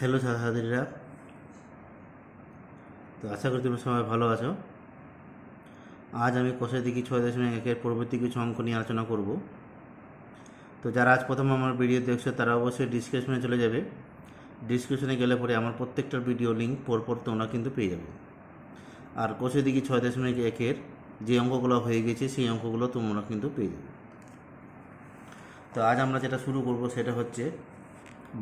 Hello ছাত্রছাত্রীরা তো আশা করি তোমরা সবাই ভালো আছো। আজ আমি কোষের দিকে ছয় দশমিক একের পরবর্তী কিছু অঙ্ক নিয়ে আলোচনা করব। তো যারা আজ প্রথম আমার ভিডিও দেখছ, তারা অবশ্যই ডিসক্রিপশনে চলে যাবে। ডিসক্রিপশনে গেলে পরে আমার প্রত্যেকটার ভিডিও লিঙ্ক পরপর তোমরা কিন্তু পেয়ে যাবে। আর কোষের দিকে ছয় দশমিক একের যে অঙ্কগুলো হয়ে গেছে, সেই অঙ্কগুলো তোমরা কিন্তু পেয়ে যাবে। তো আজ আমরা যেটা শুরু করব, সেটা হচ্ছে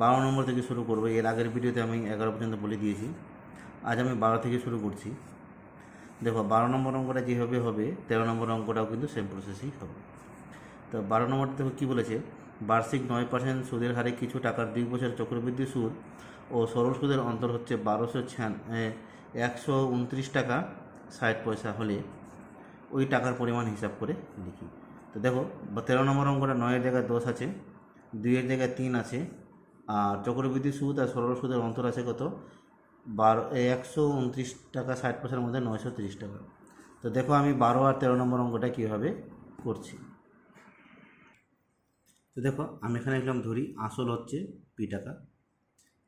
বারো নম্বর থেকে শুরু করব। এর আগের ভিডিওতে আমি এগারো পর্যন্ত বলে দিয়েছি। আজ আমি বারো থেকে শুরু করছি। দেখো, বারো নম্বর অঙ্কটা যেভাবে হবে, তেরো নম্বর অঙ্কটাও কিন্তু সেম প্রসেসই হবে। তো বারো নম্বরটা দেখো কী বলেছে? বার্ষিক নয় পার্সেন্ট সুদের হারে কিছু টাকার দুই বছর চক্রবৃদ্ধি সুদ ও সরল সুদের অন্তর হচ্ছে বারোশো ছান একশো উনত্রিশ টাকা ষাট পয়সা হলে ওই টাকার পরিমাণ হিসাব করে লিখি। তো দেখো, তেরো নম্বর অঙ্কটা নয়ের জায়গায় দশ আছে, দুইয়ের জায়গায় তিন আছে আর চক্রবৃদ্ধি সুদ আর সরল সুদের অন্তর আছে কত? বারো একশো উনত্রিশ টাকা ষাট পয়সার মধ্যে নয়শো তিরিশ টাকা। তো দেখো আমি বারো আর তেরো নম্বর অঙ্কটা কীভাবে করছি। তো দেখো আমি এখানে লিখলাম ধরি, আসল হচ্ছে পি টাকা।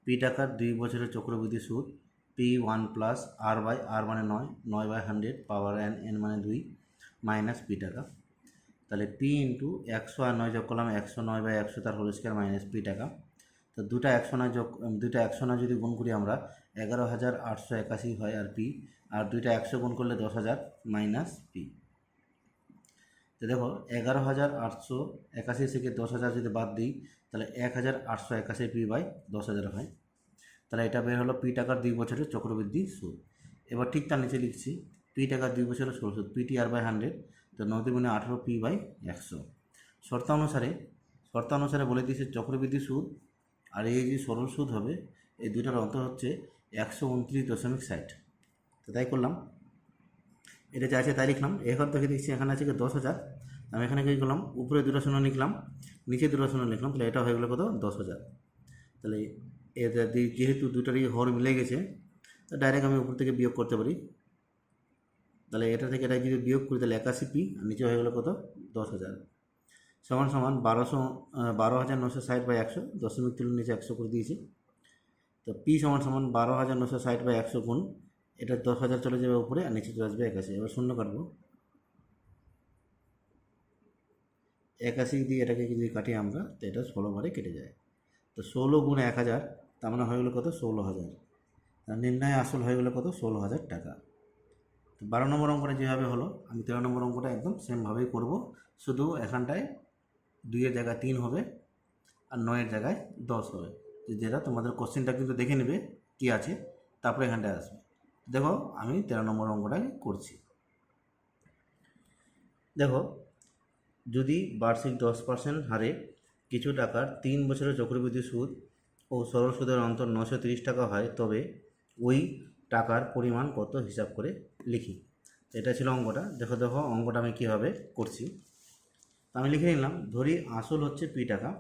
পি টাকার দুই বছরের চক্রবৃদ্ধি সুদ, P one plus R by R মানে নয় নয় by hundred power N N মানে দুই, মাইনাস পি টাকা। তাহলে পি ইন্টু একশো আর নয় যোগ করলাম একশো নয় বাই একশো, তার হোল স্কোয়ার মাইনাস পি টাকা। তো দুটা একশো নয় যোগ দুটা একশো নয় যদি গুণ করি আমরা, এগারো হাজার আটশো একাশি হয় আর পি আর দুইটা একশো গুণ করলে দশ হাজার মাইনাস পি তো দেখো, এগারো হাজার আটশো একাশি থেকে দশ হাজার যদি বাদ দিই, তাহলে এক হাজার আটশো একাশি পি বাই দশ হাজার হয়। তাহলে এটা বের হলো পি টাকার দুই বছরের চক্রবৃদ্ধি সুদ। এবার ঠিক তার নিচে লিখছি পি টাকার দুই বছরের ষোলো সুদ পিটি আর বাই হান্ড্রেড তো নদী মানে আঠেরো পি বাই একশো। শর্তানুসারে শর্তানুসারে বলে দিয়েছে চক্রবৃদ্ধি সুদ আর এই যে সরল সুদ হবে, এই দুইটার অন্তর হচ্ছে একশো উনত্রিশ দশমিক ষাট। তো তাই করলাম। এটা যা আছে তাই লিখলাম। এখন থেকে দেখছি এখানে আছে দশ হাজার। আমি এখানে কী করলাম? উপরে দুটো শূন্য লিখলাম, নিচে দুটো শূন্য লিখলাম। তাহলে এটা হয়ে গেলো কত? দশ হাজার। তাহলে এটা যেহেতু দুটারই হর মিলে গেছে, তো ডাইরেক্ট আমি উপর থেকে বিয়োগ করতে পারি। তাহলে এটা থেকে এটা যদি বিয়োগ করি, তাহলে একাশি পি, আর নিচে হয়ে গেলো কত? দশ হাজার। সমান সমান বারোশো বারো হাজার নশো ষাট বাই একশো, দশমিক তুলে নিচে একশো করে দিয়েছি। তো পি সমান সমান বারো হাজার নশো ষাট বাই একশো গুণ, এটা দশ হাজার চলে যাবে উপরে আর নিচে চলে আসবে একাশি। এবার শূন্য কাটবো। একাশি দিয়ে এটাকে যদি কাটি আমরা, তো এটা ষোলো বারে কেটে যায়। তো ষোলো গুণ এক হাজার, তার মানে হয়ে গেলো কত? ষোলো হাজার। নির্ণয় আসল হয়ে গেলো কত? ষোলো হাজার টাকা। তো বারো নম্বর অঙ্কটা যেভাবে হলো, আমি তেরো নম্বর অঙ্কটা একদম সেমভাবেই করব। শুধু এখানটায় দুইয়ের জায়গায় তিন হবে আর নয়ের জায়গায় দশ হবে। যেটা তোমাদের কোশ্চেনটা কিন্তু দেখে নেবে কি আছে, তারপরে এখানটায় আসবে। দেখো, আমি তেরো নম্বর অঙ্কটাই করছি। দেখো, যদি বার্ষিক দশ পার্সেন্ট হারে কিছু টাকার তিন বছরের চক্রবৃদ্ধি সুদ ও সরল সুদের অন্তর নশো তিরিশ টাকা হয়, তবে ওই টাকার পরিমাণ কত হিসাব করে লিখি। এটা ছিল অঙ্কটা। দেখো দেখো অঙ্কটা আমি কীভাবে করছি। তো আমি লিখে নিলাম, ধরি আসল হচ্ছে পি টাকা,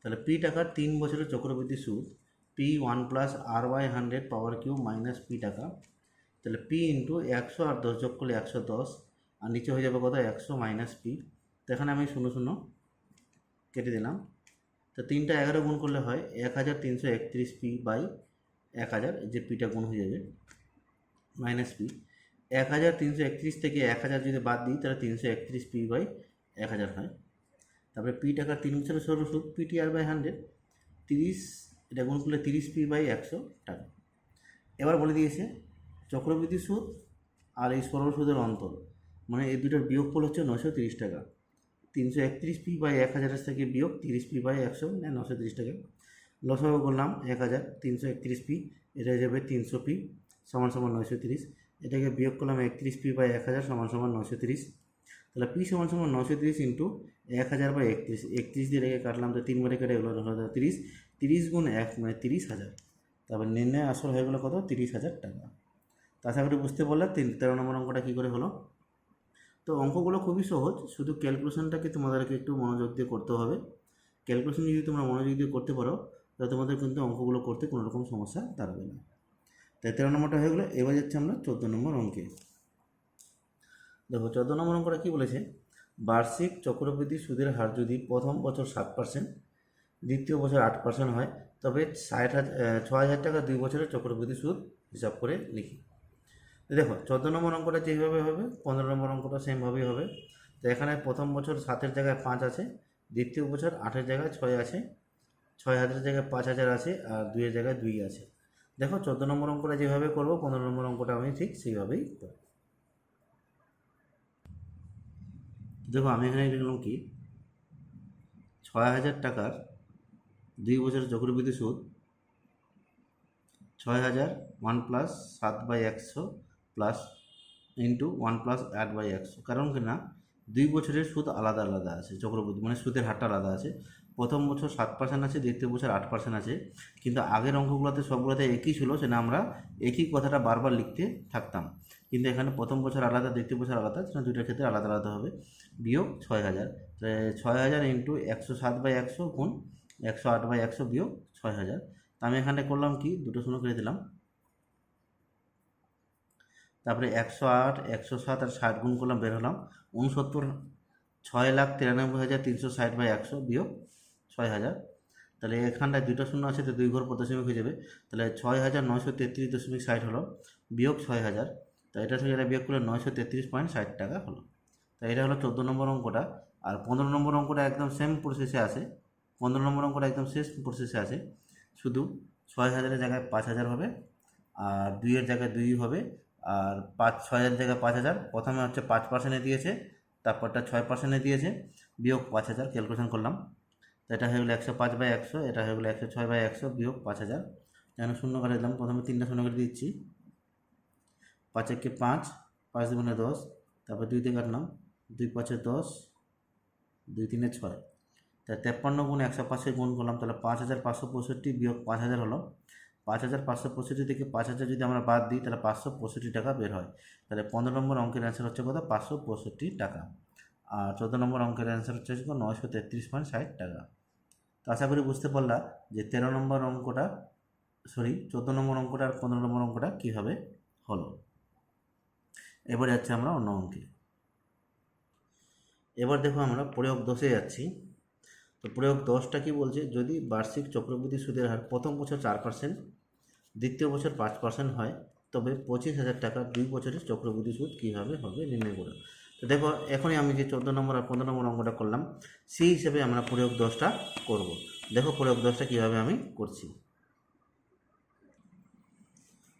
তাহলে পি টাকার তিন বছরের চক্রবৃদ্ধি সুদ, P one plus R Y hundred power Q minus P টাকা, তাহলে পি ইন্টু একশো আর দশ যোগ করলে একশো দশ, আর নিচে হয়ে যাবে কত? একশো মাইনাস পি। তো এখানে আমি শূন্য শূন্য কেটে দিলাম। তো তিনটা এগারো গুণ করলে হয় এক হাজার তিনশো একত্রিশ পি বাই এক হাজার যে পিটা গুণ হয়ে যাবে মাইনাস পি। এক হাজার তিনশো একত্রিশ থেকে এক হাজার যদি বাদ দিই, তাহলে তিনশো একত্রিশ পি বাই এক হাজার হয়। তারপরে পি টাকার তিন বছরের সরল সুদ পিটি আর বাই হান্ড্রেড তিরিশ, এটা গুণ করলে তিরিশ পি বাই একশো টাকা। এবার বলে দিয়েছে, চক্রবৃদ্ধি সুদ আর এই সরল সুদের অন্তর মানে এই দুটোর বিয়োগফল হচ্ছে নশো তিরিশ টাকা। তিনশো একত্রিশ পি বাই এক হাজারের থেকে বিয়োগ তিরিশ পি বাই একশো মানে নশো তিরিশ টাকা। লসাগু করলাম এক হাজার, তিনশো একত্রিশ পি এটা হয়ে যাবে তিনশো পি সমান সমান নয়শো তিরিশ। এটাকে বিয়োগ করলাম একত্রিশ পি বাই এক হাজার সমান সমান নশো তিরিশ। তাহলে পি সমান সমান নশো তিরিশ ইন্টু এক হাজার বা একত্রিশ। একত্রিশ দিয়ে রেখে কাটলাম তো তিন বারে কেটে গেলো হাজার তিরিশ। তিরিশ গুণ এক মানে তিরিশ হাজার। তারপর নির্ণয় আসল হয়ে গেলো কত? তিরিশ হাজার টাকা। তা আশা বুঝতে পারলে তিন তেরো নম্বর অঙ্কটা কী করে হলো? তো অঙ্কগুলো খুবই সহজ, শুধু ক্যালকুলেশনটাকে তোমাদেরকে একটু মনোযোগ দিয়ে করতে হবে। ক্যালকুলেশন যদি তোমরা মনোযোগ দিয়ে করতে পারো, তাহলে তোমাদের কিন্তু অঙ্কগুলো করতে কোনো রকম সমস্যা দাঁড়াবে না। তাই তেরো নম্বরটা হয়ে গেলো, এবার যাচ্ছে আমরা চোদ্দ নম্বর অঙ্কে। দেখো চোদ্দ নম্বর অঙ্কটা কী বলেছে? বার্ষিক চক্রবৃদ্ধি সুদের হার যদি প্রথম বছর সাত পার্সেন্ট দ্বিতীয় বছর আট পার্সেন্ট হয়, তবে ষাট হাজার ছ হাজার টাকা দুই বছরের চক্রবৃদ্ধি সুদ হিসাব করে লিখি। দেখো চোদ্দ নম্বর অঙ্কটা যেভাবে হবে, পনেরো নম্বর অঙ্কটা সেমভাবেই হবে। তো এখানে প্রথম বছর সাতের জায়গায় পাঁচ আছে, দ্বিতীয় বছর আটের জায়গায় ছয় আছে, ছয় হাজারের জায়গায় পাঁচ হাজার আছে, আর দুইয়ের জায়গায় দুই আছে। দেখো চোদ্দ নম্বর অঙ্কটা যেভাবে করব, পনেরো নম্বর অঙ্কটা আমি ঠিক সেইভাবেই করব। দেখো, আমি এখানে লিখলাম কি? ছয় হাজার টাকার দুই বছরের চক্রবৃদ্ধি সুদ ছয় হাজার ওয়ান প্লাস সাত বাই একশো প্লাস ইন্টু ওয়ান প্লাস আট বাই একশো। কারণ কি না? দুই বছরের সুদ আলাদা আলাদা আছে, চক্রবৃদ্ধি মানে সুদের হারটা আলাদা আছে। প্রথম বছর সাত পার্সেন্ট আছে, দ্বিতীয় বছর আট পার্সেন্ট আছে। কিন্তু আগের অঙ্কগুলোতে সবগুলোতে একই ছিল সেটা আমরা একই কথাটা বারবার লিখতে থাকতাম। কিন্তু এখানে প্রথম বছর আলাদা, দ্বিতীয় বছর আলাদা সেটা দুইটার ক্ষেত্রে আলাদা আলাদা হবে। বিয়োগ ছয় হাজার। ছয় হাজার ইন্টু একশো সাত বাই একশো গুণ একশো আট বাই একশো বিয়োগ ছয় হাজার। তা আমি এখানে করলাম কি? দুটো শূন্য করে দিলাম। তারপরে একশো আট, একশো সাত আর ষাট গুণ করলাম, বের হলাম। উনসত্তর, ছয় লাখ তিরানব্বই হাজার তিনশো ষাট বাই একশো বিয়োগ ছয় হাজার। তাহলে এখানটায় দুটো শূন্য আছে, তো দুই ঘর পর দশমিক হয়ে যাবে। তাহলে ছয় হাজার নয়শো তেত্রিশ দশমিক ষাট হলো, বিয়োগ ছয় হাজার। তো এটা থেকে এটা বিয়োগ করলে নয়শো তেত্রিশ পয়েন্ট ষাট টাকা হলো। তো এটা হলো চোদ্দ নম্বর অঙ্কটা। আর পনেরো নম্বর অঙ্কটা একদম সেম প্রসেসে আছে। পনেরো নম্বর অঙ্কটা একদম শেষ প্রসেসে আছে। শুধু ছয় হাজারের জায়গায় পাঁচ হাজার হবে, আর দুইয়ের জায়গায় দুই হবে, আর পাঁচ, ছয় হাজার জায়গায় পাঁচ হাজার। প্রথমে হচ্ছে পাঁচ পার্সেন্টে দিয়েছে, তারপরটা ছয় পার্সেন্টে দিয়েছে, বিয়োগ পাঁচ হাজার ক্যালকুলেশন করলাম। এটা হয়ে গেলো একশো পাঁচ বাই একশো, এটা হয়ে গেলো একশো ছয় বাই একশো বিয়োগ পাঁচ হাজার। যেন শূন্য করে দিলাম, প্রথমে তিনটা শূন্য করে দিচ্ছি। পাঁচ একে পাঁচ পাঁচ দুগুণে দশ, তারপর দুই দিয়ে কাটলাম, দুই পাঁচে দশ, দুই তিনে ছয়। তা তেপ্পান্ন গুণ একশো পাঁচে গুণ করলাম, তাহলে পাঁচ হাজার পাঁচশো পঁয়ষট্টি বিয়োগ পাঁচ হাজার হলো। পাঁচ হাজার পাঁচশো পঁয়ষট্টি থেকে পাঁচ হাজার যদি আমরা বাদ দিই, তাহলে পাঁচশো পঁয়ষট্টি টাকা বের হয়। তাহলে পনেরো নম্বর অঙ্কের অ্যান্সার হচ্ছে কত? পাঁচশো পঁয়ষট্টি টাকা। আর চোদ্দ নম্বর অঙ্কের অ্যান্সার হচ্ছে নয়শো তেত্রিশ পয়েন্ট ষাট টাকা। তো আশা করি বুঝতে পারলা যে তেরো নম্বর অঙ্কটা সরি চোদ্দ নম্বর অঙ্কটা আর পনেরো নম্বর অঙ্কটা কীভাবে হলো। এবার যাচ্ছে আমরা অন্য অঙ্কে। এবার দেখো আমরা প্রয়োগ দোষে যাচ্ছি। তো প্রয়োগ দশটা কি বলছে? যদি বার্ষিক চক্রবৃদ্ধি সুদের হার প্রথম বছর চার পার্সেন্ট দ্বিতীয় বছর পাঁচ পার্সেন্ট হয়, তবে পঁচিশ হাজার টাকা দুই বছরের চক্রবৃদ্ধি সুদ কীভাবে হবে নির্ণয় করে। তো দেখো, এখনই আমি যে চোদ্দ নম্বর আর পনেরো নম্বর অঙ্কটা করলাম, সেই হিসেবে আমরা প্রয়োগ দশটা করব। দেখো প্রয়োগ দশটা কীভাবে আমি করছি।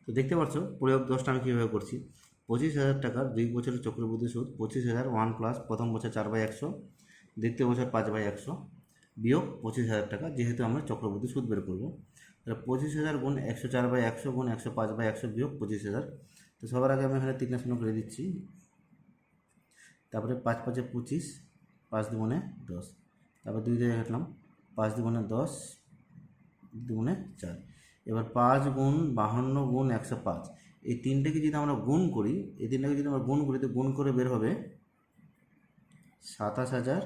তো দেখতে পাচ্ছ, প্রয়োগ দশটা আমি কীভাবে করছি? পঁচিশ হাজার টাকার দুই বছরের চক্রবৃদ্ধি সুদ, পঁচিশ হাজার, ওয়ান প্লাস, প্রথম বছর চার বাই একশো, দ্বিতীয় বছর পাঁচ বাই একশো, বিয়োগ পঁচিশ হাজার টাকা, যেহেতু আমরা চক্রবৃদ্ধি সুদ বের করব। তাহলে পঁচিশ হাজার গুণ একশো চার বাই একশো গুণ একশো পাঁচ বাই একশো বিয়োগ পঁচিশ হাজার, তো সবার আগে আমি এখানে তিনটা শূন্য করে দিচ্ছি। তারপরে পাঁচ পাঁচে পঁচিশ, পাঁচ দুগুণে দশ। তারপর দুই দিয়ে কাটলাম, পাঁচ দুগুণে দশ, দুগুণে চার। এবার পাঁচ গুণ বাহান্ন গুণ একশো পাঁচ। এই তিনটাকে যদি আমরা গুণ করি, এই তিনটাকে যদি আমরা গুণ করি, তো গুণ করে বের হবে সাতাশ হাজার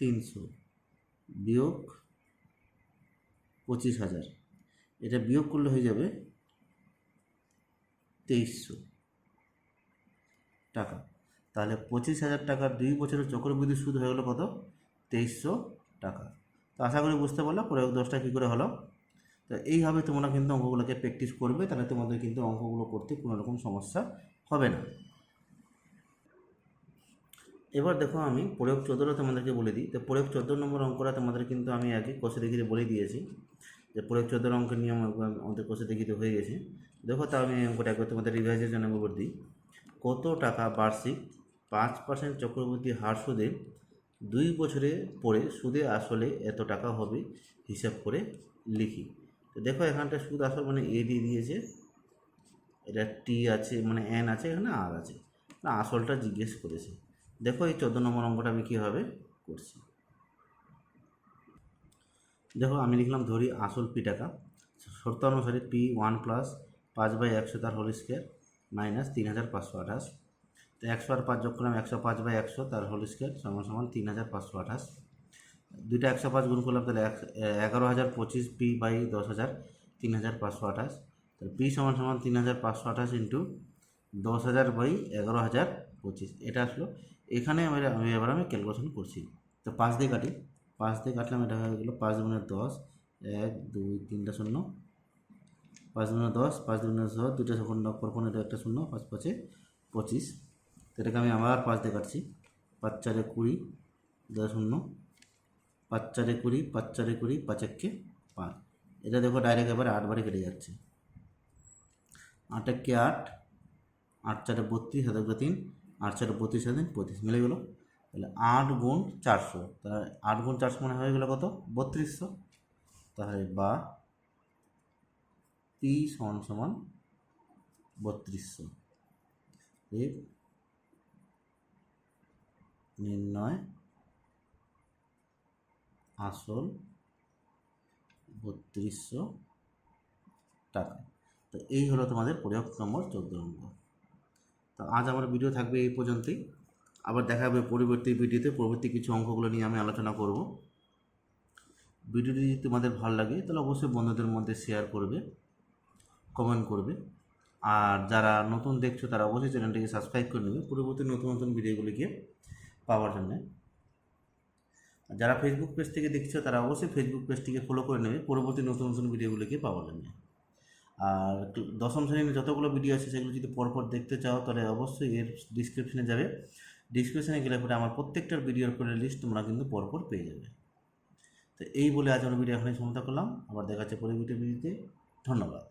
তিনশো বিয়োগ পঁচিশ হাজার। এটা বিয়োগ করলে হয়ে যাবে তেইশশো টাকা। তাহলে পঁচিশ হাজার টাকার দুই বছরের চক্রবৃদ্ধি সুদ হয়ে গেলো কত? তেইশশো টাকা। তো আশা করি বুঝতে পারল, প্রয়োগ দশটা কী করে হলো? তো এইভাবে তোমরা কিন্তু অঙ্কগুলোকে প্র্যাকটিস করবে, তাহলে তোমাদের কিন্তু অঙ্কগুলো করতে কোনো রকম সমস্যা হবে না। এবার দেখো আমি প্রয়োগ চোদ্দোটা তোমাদেরকে বলে দিই। তো প্রয়োগ চোদ্দ নম্বর অঙ্কটা তোমাদের কিন্তু আমি আগে কষে দেখিতে বলে দিয়েছি। যে প্রয়োগ চোদ্দোর অঙ্কের নিয়ম আমাদের কষে দেখিতে হয়ে গেছে। দেখো তা আমি অঙ্কটা একবার তোমাদের রিভাইজের জন্য একবার দিই। কত টাকা বার্ষিক পাঁচ পার্সেন্ট চক্রবৃদ্ধি হার সুদে দুই বছরে পরে সুদে আসলে এত টাকা হবে হিসাব করে লিখি। তো দেখো এখানটা সুদ আসল মানে এ দিয়ে দিয়েছে, এটা টি আছে মানে এন আছে, এখানে আর আছে। না, আসলটা জিজ্ঞেস করেছে। দেখো এই চোদ্দ নম্বর অঙ্কটা আমি কীভাবে করছি। দেখো আমি লিখলাম ধরি আসল পি টাকা শর্ত অনুসারে পি ওয়ান প্লাস পাঁচ বাই একশো তার হোল স্কোয়ার মাইনাস তিন হাজার পাঁচশো আঠাশ। তো একশো আর পাঁচ যোগ করলাম একশো পাঁচ বাই একশো তার হোল স্কোয়ার সমান সমান তিন হাজার পাঁচশো আঠাশ। দুইটা একশো পাঁচ গুণ করলাম তাহলে এক এগারো হাজার পঁচিশ পি বাই দশ হাজার তিন হাজার পাঁচশো আঠাশ। তাহলে পি সমান সমান তিন হাজার পাঁচশো আঠাশ ইন্টু দশ হাজার বাই এগারো হাজার পঁচিশ। এটা আসলো। এখানে আমি আমি এবার আমি ক্যালকুলেশন করছি। তো পাঁচ দিয়ে কাটি। পাঁচ দিয়ে কাটলাম, এটা হয়ে গেলো পাঁচ গুণের দশ। এক, দুই, তিনটা শূন্য। পাঁচ দুগুণে দশ, পাঁচ দুগুণে দশ দুটো সেকেন্ড পর পনেরো একটা শূন্য, পাঁচ পাঁচে পঁচিশ। তো এটাকে আমি আবার পাঁচ দিয়ে কাটছি। পাঁচ চারে কুড়ি, দশ শূন্য। পাঁচ চারে কুড়ি, পাঁচ চারে কুড়ি, পাঁচ একে পাঁচ। এটা দেখো ডাইরেক্ট এবার আটবারে কেটে যাচ্ছে। আট একে আট আট চারে বত্রিশ হাতে তিন, আট চারে বত্রিশ হাতে পঁচিশ। মিলে গেলো? তাহলে আট গুণ চারশো। তাহলে আট গুণ চারশো মানে হয়ে গেলো কত? বত্রিশশো। তাহলে বা পি সমান সমান বত্রিশশো। নির্ণয় আসল বত্রিশশো টাকা। তো এই হলো তোমাদের প্রয়োগ নম্বর চোদ্দ নম্বর। তো আজ আমার ভিডিও থাকবে এই পর্যন্তই। আবার দেখা হবে পরবর্তী ভিডিওতে পরবর্তী কিছু অঙ্কগুলো নিয়ে আমি আলোচনা করব। ভিডিওটি যদি তোমাদের ভালো লাগে, তাহলে অবশ্যই বন্ধুদের মধ্যে শেয়ার করবে কমেন্ট করবে। আর যারা নতুন দেখছ, তারা অবশ্যই চ্যানেলটিকে সাবস্ক্রাইব করে নেবে। পরবর্তী নতুন নতুন ভিডিওগুলিকে পাওয়ার জন্য। যারা ফেসবুক পেজ থেকে দেখছ, তারা অবশ্যই ফেসবুক পেজটিকে ফলো করে নেবে পরবর্তী নতুন নতুন ভিডিওগুলিকে পাওয়ার জন্য। আর দশম শ্রেণির যতগুলো ভিডিও আছে, সেগুলো যদি পরপর দেখতে চাও, তাহলে অবশ্যই এর ডিসক্রিপশনে যাবে। ডিসক্রিপশনে গেলে পরে আমার প্রত্যেকটার ভিডিওর করে লিস্ট তোমরা কিন্তু পরপর পেয়ে যাবে। তো এই বলে আজ আমার ভিডিও এখানে সমাপ্ত করলাম। আবার দেখা যাচ্ছে পরবর্তী ভিডিওতে ধন্যবাদ।